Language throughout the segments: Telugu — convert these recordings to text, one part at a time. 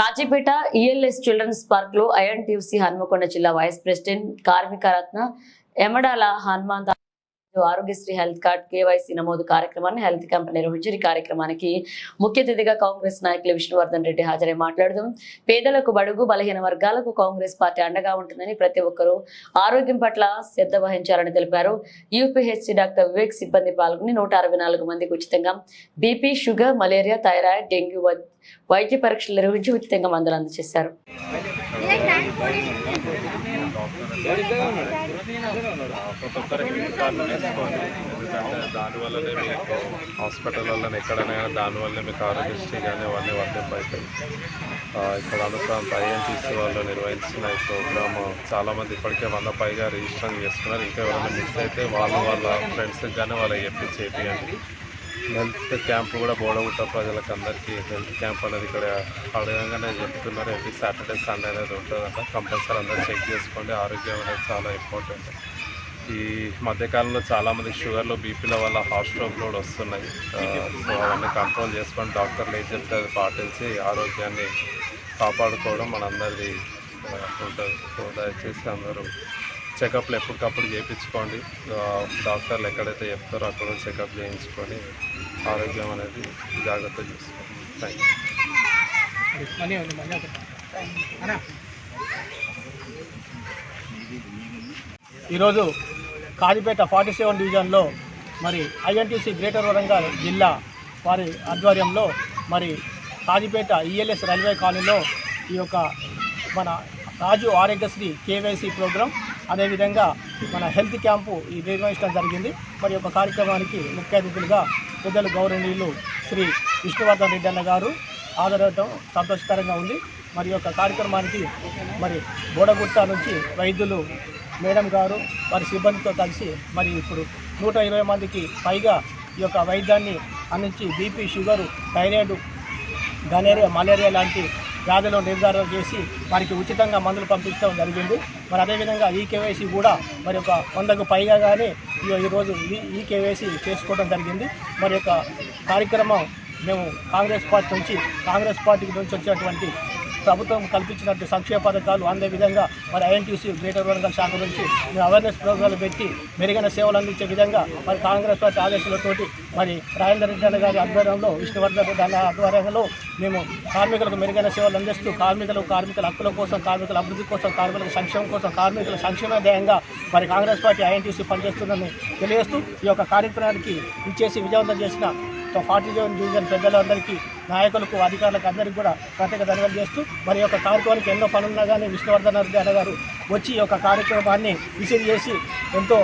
కాచిపేట ఈఎల్ఎస్ చిల్డ్రన్స్ పార్క్లో ఐఎన్టీయూసీ హన్మకొండ జిల్లా వైస్ ప్రెసిడెంట్ కార్మిక రత్న Emadala Hanumanth Aarogyasri health card KYC నమోదు కార్యక్రమాన్ని హెల్త్ క్యాంప్ నిర్వహించిన ఈ కార్యక్రమానికి ముఖ్య అతిథిగా కాంగ్రెస్ నాయకులు విష్ణువర్ధన్ రెడ్డి హాజరై మాట్లాడుతూ పేదలకు బడుగు బలహీన వర్గాలకు కాంగ్రెస్ పార్టీ అండగా ఉంటుందని ప్రతి ఒక్కరూ ఆరోగ్యం పట్ల శ్రద్ధ వహించాలని తెలిపారు. యూపీహెచ్సి డాక్టర్ వివేక్ సిబ్బంది పాల్గొని నూట అరవై నాలుగు మందికి ఉచితంగా BP sugar malaria thyroid dengue why- వైద్య పరీక్షలు నిర్వహించి ఉచితంగా మందులు అందజేశారు. ప్రతి ఒక్కరికి కార్డు వేసుకోండి ఎందుకంటే దానివల్లనే మీకు హాస్పిటల్లో ఎక్కడైనా దానివల్లే మీకు ఆరోగ్యశ్రీ కానీ అవన్నీ వర్తింపవుతాయి ఇక్కడ ఇక్కడ అనుప్రాంత ఐఎన్టీసీ వాళ్ళు నిర్వహించిన ఈ ప్రోగ్రామ్ చాలామంది ఇప్పటికే వంద పైగా రిజిస్టర్ చేసుకున్నారు ఇంకా ఎవరైనా మిస్ అయితే వాళ్ళు వాళ్ళ ఫ్రెండ్స్కి కానీ వాళ్ళకి చెప్పి చేపియండి హెల్త్ క్యాంప్ కూడా బోడగుట్ట ప్రజలకు అందరికీ హెల్త్ క్యాంప్ అనేది ఇక్కడ అడగంగానే చెప్తున్నారు. ఎవ్రీ సాటర్డే సండే అనేది ఉంటుందంట. కంపల్సరీ అందరూ చెక్ చేసుకోండి. ఆరోగ్యం అనేది చాలా ఇంపార్టెంట్. ఈ మధ్యకాలంలో చాలామంది షుగర్లో బీపీల వల్ల హార్ట్ స్ట్రోక్ కూడా వస్తున్నాయి. సో అవన్నీ కంట్రోల్ చేసుకొని డాక్టర్లు ఏం చెప్తే అది పాటించి ఆరోగ్యాన్ని కాపాడుకోవడం మనందరిది ఉంటుంది. సో దయచేసి అందరూ చెకప్లు ఎప్పటికప్పుడు చేయించుకోండి. డాక్టర్లు ఎక్కడైతే చెప్తారో అక్కడ చెకప్ చేయించుకొని ఆరోగ్యం అనేది జాగ్రత్త చూసుకోండి. థ్యాంక్ యూ ఈరోజు కాజిపేట ఫార్టీ సెవెన్ డివిజన్లో మరి ఐఎన్టీసీ గ్రేటర్ వరంగల్ జిల్లా వారి ఆధ్వర్యంలో మరి కాజిపేట ఈఎల్ఎస్ రైల్వే కాలనీలో ఈ యొక్క మన రాజు ఆరోగ్యశ్రీ కేవైసీ ప్రోగ్రాం అదేవిధంగా మన హెల్త్ క్యాంపు ఈ నిర్వహించడం జరిగింది. మరి యొక్క కార్యక్రమానికి ముఖ్య అతిథులుగా పెద్దలు గౌరవనీయులు శ్రీ విష్ణువర్ధన్ రెడ్డి అన్న గారు ఆదరవటం సంతోషకరంగా ఉంది. మరి యొక్క కార్యక్రమానికి మరి బోడగుట్ట నుంచి వైద్యులు మేడం గారు వారి సిబ్బందితో కలిసి మరి ఇప్పుడు నూట ఇరవై మందికి పైగా ఈ యొక్క వైద్యాన్ని అందించి BP sugar thyroid gonorrhea malaria లాంటి వ్యాధులు నిర్ధారణ చేసి వారికి ఉచితంగా మందులు పంపించడం జరిగింది. మరి అదేవిధంగా ఈ కేవైసీ కూడా మరి ఒక వందకు పైగా కానీ ఈ- ఈరోజు ఈ ఈ కేవైసీ చేసుకోవడం జరిగింది. మరి యొక్క కార్యక్రమం మేము కాంగ్రెస్ పార్టీ నుంచి కాంగ్రెస్ పార్టీ నుంచి వచ్చినటువంటి ప్రభుత్వం కల్పించినట్టు సంక్షేమ పథకాలు అందే విధంగా మరి ఐఎన్టీసీ గ్రేటర్ వరంగల్ శాఖ నుంచి అవేర్నెస్ ప్రోగ్రాంలు పెట్టి మెరుగైన సేవలు అందించే విధంగా మరి కాంగ్రెస్ పార్టీ ఆదేశాలతోటి మరి రాజేంద్ర రెడ్డి గారి ఆధ్వర్యంలో విష్ణువర్ధన్ రెడ్డి ఆధ్వర్యంలో మేము కార్మికులకు మెరుగైన సేవలు అందిస్తూ కార్మికులు కార్మికుల హక్కుల కోసం కార్మికుల అభివృద్ధి కోసం కార్మికుల సంక్షేమం కోసం కార్మికుల సంక్షేమ ధ్యేయంగా మరి కాంగ్రెస్ పార్టీ ఐఎన్టీసీ పనిచేస్తుందని తెలియజేస్తూ ఈ యొక్క కార్యక్రమానికి ఇచ్చేసి విజయవంతం చేసిన ఫార్టీ సెవెన్ డివిజన్ పెద్దలందరికీ నాయకులకు అధికారులకు అందరికీ కూడా ప్రత్యేక ధన్యవాదాలు చేస్తూ మరి యొక్క కార్యక్రమానికి ఎన్నో పనున్నా కానీ విష్ణువర్ధన్ రెడ్డి అన్న గారు వచ్చి ఈ యొక్క కార్యక్రమాన్ని రిసీవ్ చేసి ఎంతో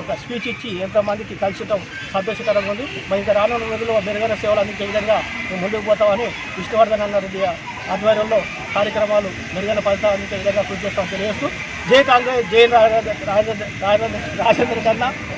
ఒక స్పీచ్ ఇచ్చి ఎంతోమందికి కలుషితం సంతోషకరంగా ఉంది. మరి ఇంకా రానున్న రోజుల్లో మెరుగైన సేవలు అందించే విధంగా మేము ముందుకు పోతామని విష్ణువర్ధన్ అన్న రెడ్డి ఆధ్వర్యంలో కార్యక్రమాలు మెరుగైన ఫలితాలు అందించే విధంగా కృషి చేస్తామని తెలియజేస్తూ జై కాంగ్రెస్ జై రాజేంద్ర కన్నా.